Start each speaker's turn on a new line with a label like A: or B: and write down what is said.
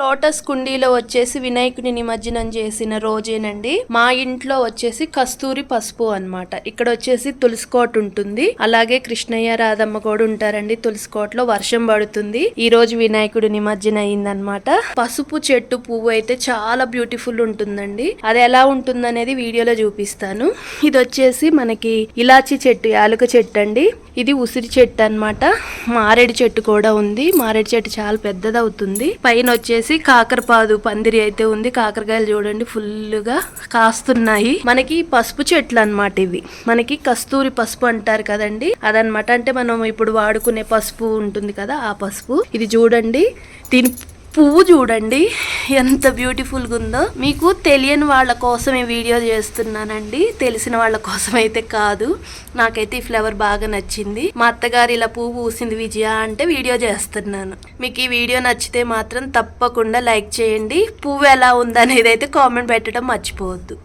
A: Lotus కుండీలో వచ్చేసి వినాయకుడి నిమజ్జనం చేసిన రోజేనండి. మా ఇంట్లో వచ్చేసి కస్తూరి పసుపు అన్నమాట. ఇక్కడ వచ్చేసి తులసికోట ఉంటుంది. అలాగే కృష్ణయ్య రాధమ్మ కూడా ఉంటారండి తులసికోటలో వర్షం పడుతుంది. ఈ రోజు వినాయకుడి నిమజ్జనం అయిందనమాట పసుపు చెట్టు పువ్వు అయితే చాలా బ్యూటిఫుల్ ఉంటుందండి. అది ఎలా ఉంటుంది అనేది వీడియోలో చూపిస్తాను. ఇది వచ్చేసి మనకి ఇలాచి చెట్టు యాలుక చెట్టు అండి. ఇది ఉసిరి చెట్టు అన్నమాట. మారేడు చెట్టు కూడా ఉంది. మారేడు చెట్టు చాలా పెద్దది అవుతుంది పైన వచ్చేసి కాకరపాదు పందిరి అయితే ఉంది. కాకరకాయలు చూడండి ఫుల్గా కాస్తున్నాయి. మనకి పసుపు చెట్లు అన్నమాట ఇవి. మనకి కస్తూరి పసుపు అంటారు కదండి. అదనమాట అంటే మనం ఇప్పుడు వాడుకునే పసుపు ఉంటుంది కదా ఆ పసుపు. ఇది చూడండి దీని పువ్వు చూడండి. ఎంత బ్యూటిఫుల్గా ఉందో. మీకు తెలియని వాళ్ళ కోసం ఈ వీడియో చేస్తున్నానండి. తెలిసిన వాళ్ళ కోసం అయితే కాదు. నాకైతే ఈ ఫ్లవర్ బాగా నచ్చింది. మా అత్తగారు ఇలా పువ్వు పూసింది విజయ అంటే వీడియో చేస్తున్నాను. మీకు ఈ వీడియో నచ్చితే మాత్రం తప్పకుండా లైక్ చేయండి. పువ్వు ఎలా ఉందనేది అయితే కామెంట్ పెట్టడం మర్చిపోవద్దు.